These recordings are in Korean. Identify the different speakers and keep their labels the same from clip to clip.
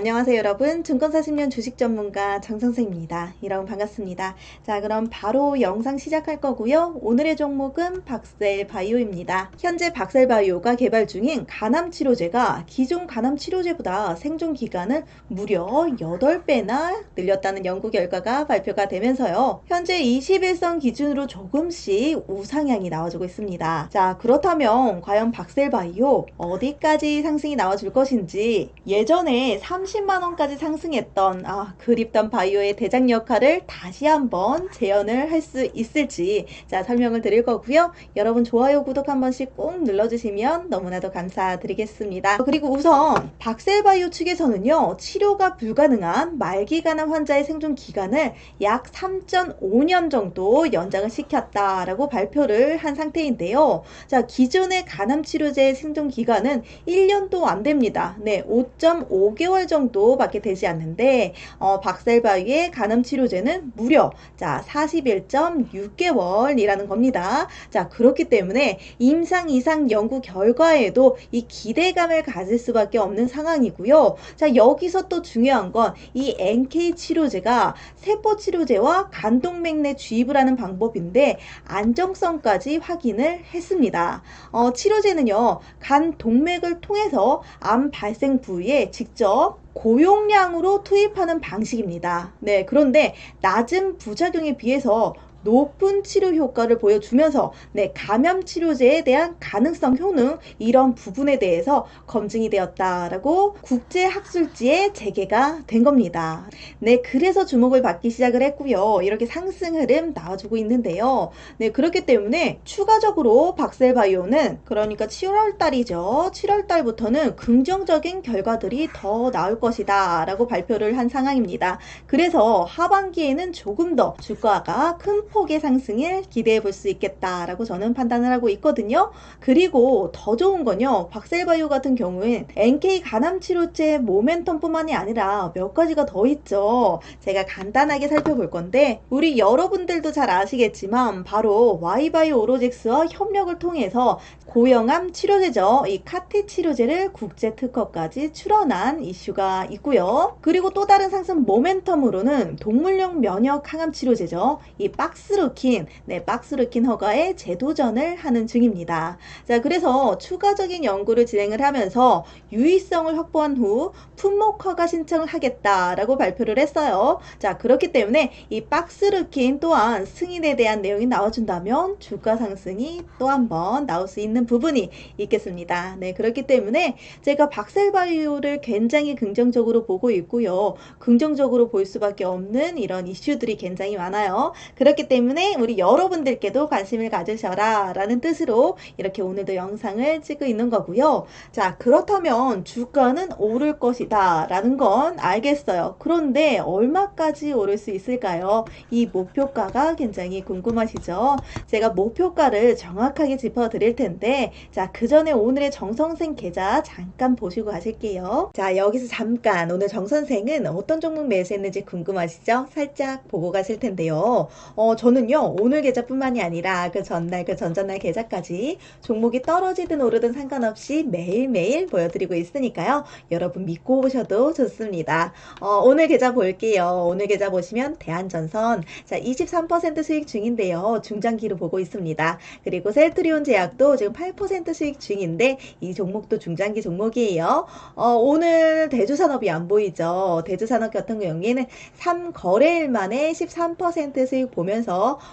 Speaker 1: 안녕하세요 여러분. 증권사 10년 주식 전문가 정선생입니다. 여러분 반갑습니다. 자 그럼 바로 영상 시작할 거고요. 오늘의 종목은 박셀 바이오입니다. 현재 박셀 바이오가 개발 중인 간암 치료제가 기존 간암 치료제보다 생존 기간을 무려 8배나 늘렸다는 연구 결과가 발표가 되면서요. 현재 21선 기준으로 조금씩 우상향이 나와주고 있습니다. 자 그렇다면 과연 박셀 바이오 어디까지 상승이 나와줄 것인지 예전에 30만 원까지 상승했던 아, 그립던 바이오의 대장 역할을 다시 한번 재현을 할 수 있을지 자 설명을 드릴 거고요. 여러분 좋아요 구독 한 번씩 꼭 눌러주시면 너무나도 감사드리겠습니다. 그리고 우선 박셀바이오 측에서는요 치료가 불가능한 말기 간암 환자의 생존 기간을 약 3.5년 정도 연장을 시켰다라고 발표를 한 상태인데요. 자 기존의 간암 치료제의 생존 기간은 1년도 안 됩니다. 네, 5.5개월 정도 밖에 되지 않는데 어, 박셀바위의 간암 치료제는 무려 자 41.6개월이라는 겁니다. 자 그렇기 때문에 임상 이상 연구 결과에도 이 기대감을 가질 수밖에 없는 상황이고요. 자 여기서 또 중요한 건 이 NK 치료제가 세포 치료제와 간동맥 내 주입을 하는 방법인데 안정성까지 확인을 했습니다. 어, 치료제는요 간 동맥을 통해서 암 발생 부위에 직접 고용량으로 투입하는 방식입니다. 네, 그런데 낮은 부작용에 비해서 높은 치료 효과를 보여주면서 네, 감염 치료제에 대한 가능성 효능 이런 부분에 대해서 검증이 되었다라고 국제 학술지에 재개가 된 겁니다. 네, 그래서 주목을 받기 시작을 했고요. 이렇게 상승 흐름 나와주고 있는데요. 네, 그렇기 때문에 추가적으로 박셀바이오는 그러니까 7월 달이죠. 7월 달부터는 긍정적인 결과들이 더 나올 것이다라고 발표를 한 상황입니다. 그래서 하반기에는 조금 더 주가가 큰 폭의 상승을 기대해 볼 수 있겠다라고 저는 판단을 하고 있거든요. 그리고 더 좋은 건요. 박셀바이오 같은 경우엔 NK 간암 치료제 모멘텀뿐만이 아니라 몇 가지가 더 있죠. 제가 간단하게 살펴볼 건데 우리 여러분들도 잘 아시겠지만 바로 와이바이오 오로직스와 협력을 통해서 고형암 치료제죠. 이 카티 치료제를 국제 특허까지 출원한 이슈가 있고요. 그리고 또 다른 상승 모멘텀으로는 동물용 면역 항암 치료제죠. 이 박스 루킨, 네, 박스루킨 허가에 재도전을 하는 중입니다. 자, 그래서 추가적인 연구를 진행을 하면서 유의성을 확보한 후 품목 허가 신청을 하겠다라고 발표를 했어요. 자, 그렇기 때문에 이 박스루킨 또한 승인에 대한 내용이 나와준다면 주가 상승이 또 한 번 나올 수 있는 부분이 있겠습니다. 네, 그렇기 때문에 제가 박셀바이오를 굉장히 긍정적으로 보고 있고요. 긍정적으로 볼 수밖에 없는 이런 이슈들이 굉장히 많아요. 그렇기 때문에 우리 여러분들께도 관심을 가지셔라 라는 뜻으로 이렇게 오늘도 영상을 찍고 있는 거고요. 자, 그렇다면 주가는 오를 것이다 라는 건 알겠어요. 그런데 얼마까지 오를 수 있을까요? 이 목표가가 굉장히 궁금하시죠? 제가 목표가를 정확하게 짚어 드릴 텐데 자, 그 전에 오늘의 정선생 계좌 잠깐 보시고 가실게요. 자, 여기서 잠깐 오늘 정선생은 어떤 종목 매수했는지 궁금하시죠? 살짝 보고 가실 텐데요. 어, 저는요, 오늘 계좌뿐만이 아니라 그 전날, 그 전전날 계좌까지 종목이 떨어지든 오르든 상관없이 매일매일 보여드리고 있으니까요. 여러분 믿고 오셔도 좋습니다. 어, 오늘 계좌 볼게요. 오늘 계좌 보시면 대한전선, 자, 23% 수익 중인데요. 중장기로 보고 있습니다. 그리고 셀트리온 제약도 지금 8% 수익 중인데 이 종목도 중장기 종목이에요. 어, 오늘 대주산업이 안 보이죠. 대주산업 같은 경우에는 3거래일 만에 13% 수익 보면서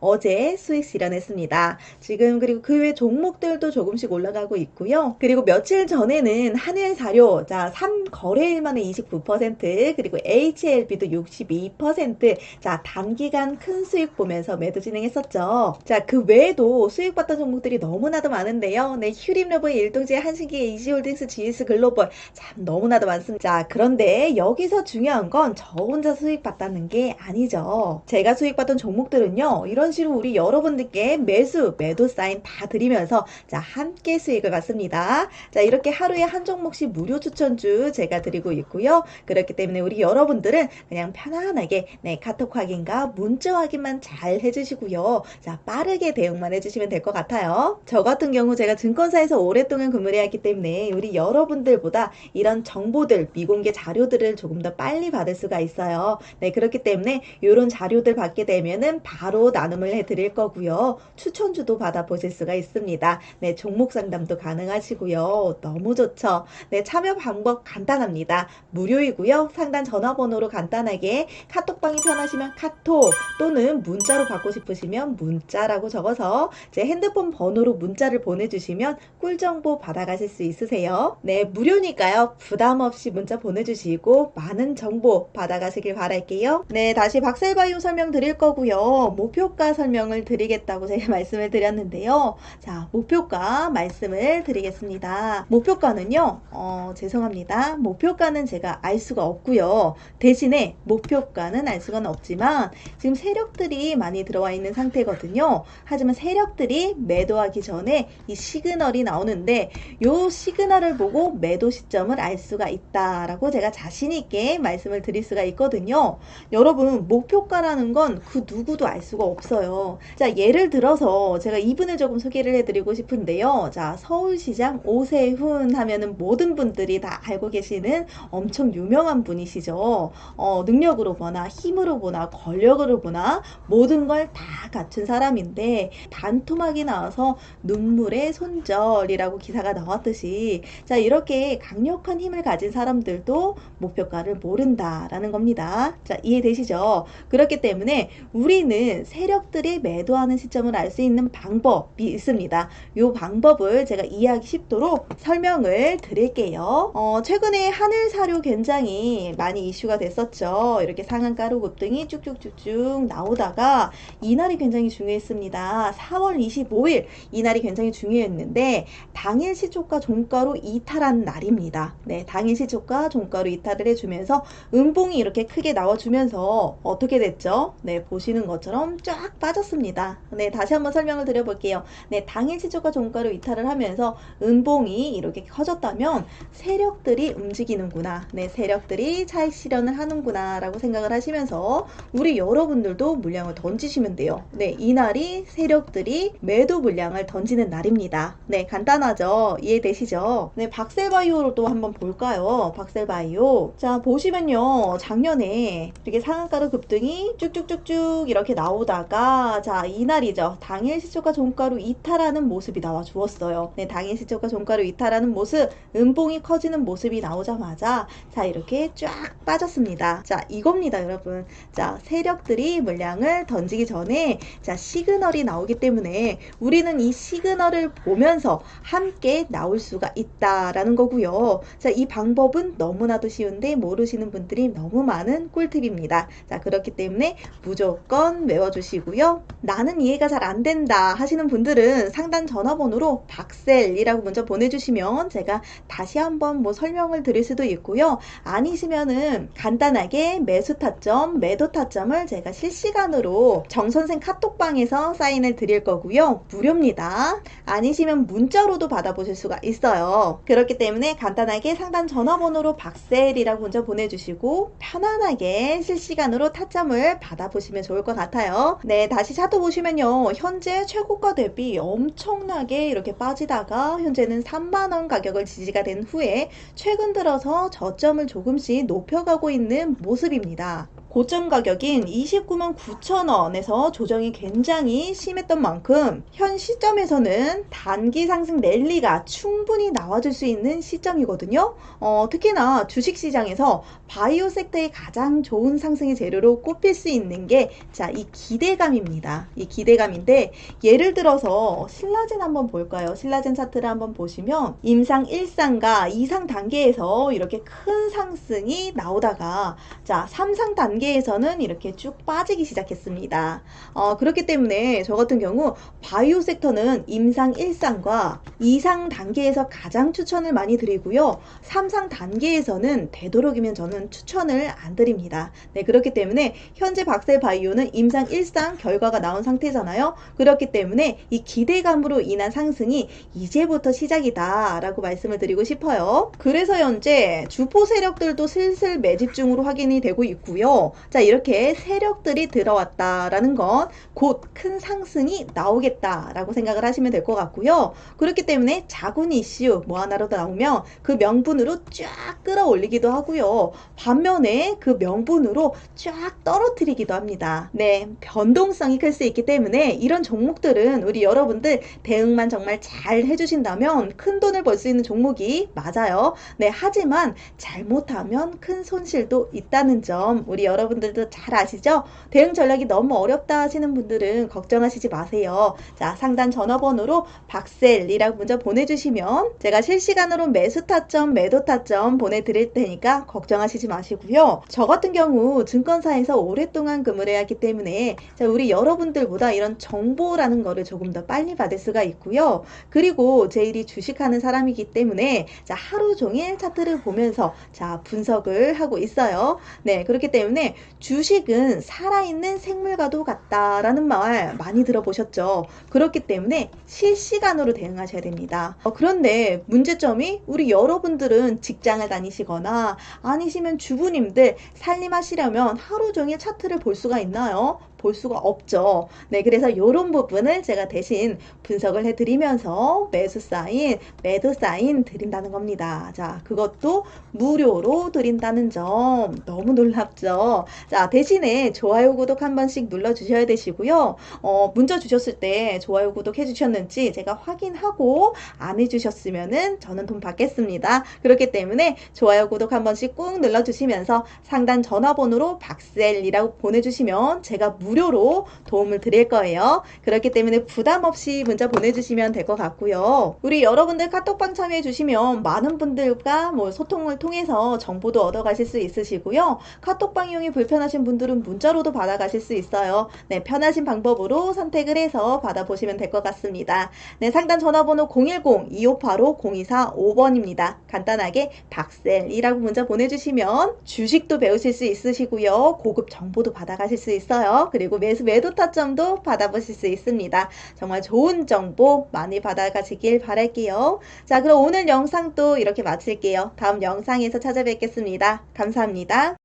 Speaker 1: 어제 수익 실현했습니다. 지금 그리고 그 외 종목들도 조금씩 올라가고 있고요. 그리고 며칠 전에는 한일 사료 자 3거래일 만에 29% 그리고 HLB도 62%자 단기간 큰 수익 보면서 매도 진행했었죠. 자 그 외에도 수익 봤던 종목들이 너무나도 많은데요. 네 휴림러브 일동제 한신기 이지홀딩스 GS 글로벌 참 너무나도 많습니다. 자 그런데 여기서 중요한 건 저 혼자 수익 봤다는 게 아니죠. 제가 수익 봤던 종목들은요. 주시면요. 이런 식으로 우리 여러분들께 매수, 매도 사인 다 드리면서 자, 함께 수익을 받습니다. 자, 이렇게 하루에 한 종목씩 무료 추천주 제가 드리고 있고요. 그렇기 때문에 우리 여러분들은 그냥 편안하게 네, 카톡 확인과 문자 확인만 잘 해주시고요. 자, 빠르게 대응만 해주시면 될 것 같아요. 저 같은 경우 제가 증권사에서 오랫동안 근무를 해왔기 때문에 우리 여러분들보다 이런 정보들, 미공개 자료들을 조금 더 빨리 받을 수가 있어요. 네, 그렇기 때문에 이런 자료들 받게 되면은 바로 나눔을 해드릴 거고요. 추천주도 받아보실 수가 있습니다. 네, 종목 상담도 가능하시고요. 너무 좋죠. 네, 참여 방법 간단합니다. 무료이고요. 상단 전화번호로 간단하게 카톡방이 편하시면 카톡 또는 문자로 받고 싶으시면 문자라고 적어서 제 핸드폰 번호로 문자를 보내주시면 꿀 정보 받아가실 수 있으세요. 네, 무료니까요. 부담 없이 문자 보내주시고 많은 정보 받아가시길 바랄게요. 네, 다시 박셀바이오 설명 드릴 거고요. 목표가 설명을 드리겠다고 제가 말씀을 드렸는데요. 자, 목표가 말씀을 드리겠습니다. 목표가는요, 어, 죄송합니다. 목표가는 제가 알 수가 없고요. 대신에 목표가는 알 수가 없지만 지금 세력들이 많이 들어와 있는 상태거든요. 하지만 세력들이 매도하기 전에 이 시그널이 나오는데 요 시그널을 보고 매도 시점을 알 수가 있다라고 제가 자신 있게 말씀을 드릴 수가 있거든요. 여러분 목표가라는 건 그 누구도 알 수가 없어요. 자 예를 들어서 제가 이분을 조금 소개를 해드리고 싶은데요. 자 서울시장 오세훈 하면은 모든 분들이 다 알고 계시는 엄청 유명한 분이시죠. 어, 능력으로 보나 힘으로 보나 권력으로 보나 모든 걸 다 갖춘 사람인데 반토막이 나와서 눈물의 손절이라고 기사가 나왔듯이 자 이렇게 강력한 힘을 가진 사람들도 목표가를 모른다라는 겁니다. 자 이해되시죠? 그렇기 때문에 우리는 세력들이 매도하는 시점을 알 수 있는 방법이 있습니다. 이 방법을 제가 이해하기 쉽도록 설명을 드릴게요. 어, 최근에 하늘 사료 굉장히 많이 이슈가 됐었죠. 이렇게 상한가로 급등이 쭉쭉쭉쭉 나오다가 이날이 굉장히 중요했습니다. 4월 25일 이날이 굉장히 중요했는데 당일 시초가 종가로 이탈한 날입니다. 네, 당일 시초가 종가로 이탈을 해주면서 음봉이 이렇게 크게 나와주면서 어떻게 됐죠? 네, 보시는 것처럼 쫙 빠졌습니다. 네, 다시 한번 설명을 드려볼게요. 네, 당일 시초가 종가로 이탈을 하면서 음봉이 이렇게 커졌다면 세력들이 움직이는구나. 네, 세력들이 차익 실현을 하는구나. 라고 생각을 하시면서 우리 여러분들도 물량을 던지시면 돼요. 네, 이날이 세력들이 매도 물량을 던지는 날입니다. 네, 간단하죠? 이해되시죠? 네, 박셀바이오로도 한번 볼까요? 박셀바이오. 자, 보시면요. 작년에 이렇게 상한가로 급등이 쭉쭉쭉쭉 이렇게 나 오다가 자, 이날이죠. 당일 시초가 종가로 이탈하는 모습이 나와 주었어요. 네, 당일 시초가 종가로 이탈하는 모습, 음봉이 커지는 모습이 나오자마자 자, 이렇게 쫙 빠졌습니다. 자, 이겁니다, 여러분. 자, 세력들이 물량을 던지기 전에 자, 시그널이 나오기 때문에 우리는 이 시그널을 보면서 함께 나올 수가 있다라는 거고요. 자, 이 방법은 너무나도 쉬운데 모르시는 분들이 너무 많은 꿀팁입니다. 자, 그렇기 때문에 무조건 외 워주시고요. 나는 이해가 잘 안 된다 하시는 분들은 상단 전화번호로 박셀이라고 문자 보내주시면 제가 다시 한번 뭐 설명을 드릴 수도 있고요. 아니시면은 간단하게 매수 타점, 매도 타점을 제가 실시간으로 정선생 카톡방에서 사인을 드릴 거고요. 무료입니다. 아니시면 문자로도 받아보실 수가 있어요. 그렇기 때문에 간단하게 상단 전화번호로 박셀이라고 문자 보내주시고 편안하게 실시간으로 타점을 받아보시면 좋을 것 같아요. 네, 다시 차트 보시면요. 현재 최고가 대비 엄청나게 이렇게 빠지다가 현재는 3만원 가격을 지지가 된 후에 최근 들어서 저점을 조금씩 높여가고 있는 모습입니다. 고점 가격인 29만 9천 원에서 조정이 굉장히 심했던 만큼 현 시점에서는 단기 상승 랠리가 충분히 나와줄 수 있는 시점이거든요. 어, 특히나 주식시장에서 바이오 섹터의 가장 좋은 상승의 재료로 꼽힐 수 있는 게 자, 이 기대감입니다. 이 기대감인데 예를 들어서 신라젠 한번 볼까요? 신라젠 차트를 한번 보시면 임상 1상과 2상 단계에서 이렇게 큰 상승이 나오다가 자, 3상 단계 단계에서는 이렇게 쭉 빠지기 시작했습니다. 어, 그렇기 때문에 저 같은 경우 바이오 섹터는 임상 1상과 2상 단계에서 가장 추천을 많이 드리고요. 3상 단계에서는 되도록이면 저는 추천을 안 드립니다. 네, 그렇기 때문에 현재 박셀 바이오는 임상 1상 결과가 나온 상태잖아요. 그렇기 때문에 이 기대감으로 인한 상승이 이제부터 시작이다 라고 말씀을 드리고 싶어요. 그래서 현재 주포 세력들도 슬슬 매집 중으로 확인이 되고 있고요. 자, 이렇게 세력들이 들어왔다라는 건 곧 큰 상승이 나오겠다라고 생각을 하시면 될 것 같고요. 그렇기 때문에 작은 이슈 뭐 하나라도 나오면 그 명분으로 쫙 끌어올리기도 하고요. 반면에 그 명분으로 쫙 떨어뜨리기도 합니다. 네, 변동성이 클 수 있기 때문에 이런 종목들은 우리 여러분들 대응만 정말 잘 해주신다면 큰 돈을 벌 수 있는 종목이 맞아요. 네, 하지만 잘못하면 큰 손실도 있다는 점 우리 여러분 들도 잘 아시죠? 대응 전략이 너무 어렵다 하시는 분들은 걱정하시지 마세요. 자, 상단 전화번호로 박셀이라고 문자 보내주시면 제가 실시간으로 매수 타점, 매도 타점 보내드릴 테니까 걱정하시지 마시고요. 저 같은 경우 증권사에서 오랫동안 근무를 해왔기 때문에 자, 우리 여러분들보다 이런 정보라는 거를 조금 더 빨리 받을 수가 있고요. 그리고 제 일이 주식하는 사람이기 때문에 자, 하루 종일 차트를 보면서 자, 분석을 하고 있어요. 네, 그렇기 때문에 주식은 살아있는 생물과도 같다라는 말 많이 들어보셨죠? 그렇기 때문에 실시간으로 대응하셔야 됩니다. 어, 그런데 문제점이 우리 여러분들은 직장을 다니시거나 아니시면 주부님들 살림하시려면 하루 종일 차트를 볼 수가 있나요? 볼 수가 없죠. 네, 그래서 이런 부분을 제가 대신 분석을 해드리면서 매수 사인, 매도 사인 드린다는 겁니다. 자, 그것도 무료로 드린다는 점 너무 놀랍죠? 자, 대신에 좋아요, 구독 한 번씩 눌러주셔야 되시고요. 어, 문자 주셨을 때 좋아요, 구독 해주셨는지 제가 확인하고 안 해주셨으면은 저는 돈 받겠습니다. 그렇기 때문에 좋아요, 구독 한 번씩 꾹 눌러주시면서 상단 전화번호로 박셀이라고 보내주시면 제가 무료로 도움을 드릴 거예요. 그렇기 때문에 부담 없이 문자 보내주시면 될 것 같고요. 우리 여러분들 카톡방 참여해 주시면 많은 분들과 뭐 소통을 통해서 정보도 얻어 가실 수 있으시고요. 카톡방 이용이 불편하신 분들은 문자로도 받아 가실 수 있어요. 네, 편하신 방법으로 선택을 해서 받아보시면 될 것 같습니다. 네, 상단 전화번호 010-2585-0245번입니다. 간단하게 박셀이라고 문자 보내주시면 주식도 배우실 수 있으시고요. 고급 정보도 받아가실 수 있어요. 그리고 매수 매도 타점도 받아보실 수 있습니다. 정말 좋은 정보 많이 받아가시길 바랄게요. 자, 그럼 오늘 영상도 이렇게 마칠게요. 다음 영상에서 찾아뵙겠습니다. 감사합니다.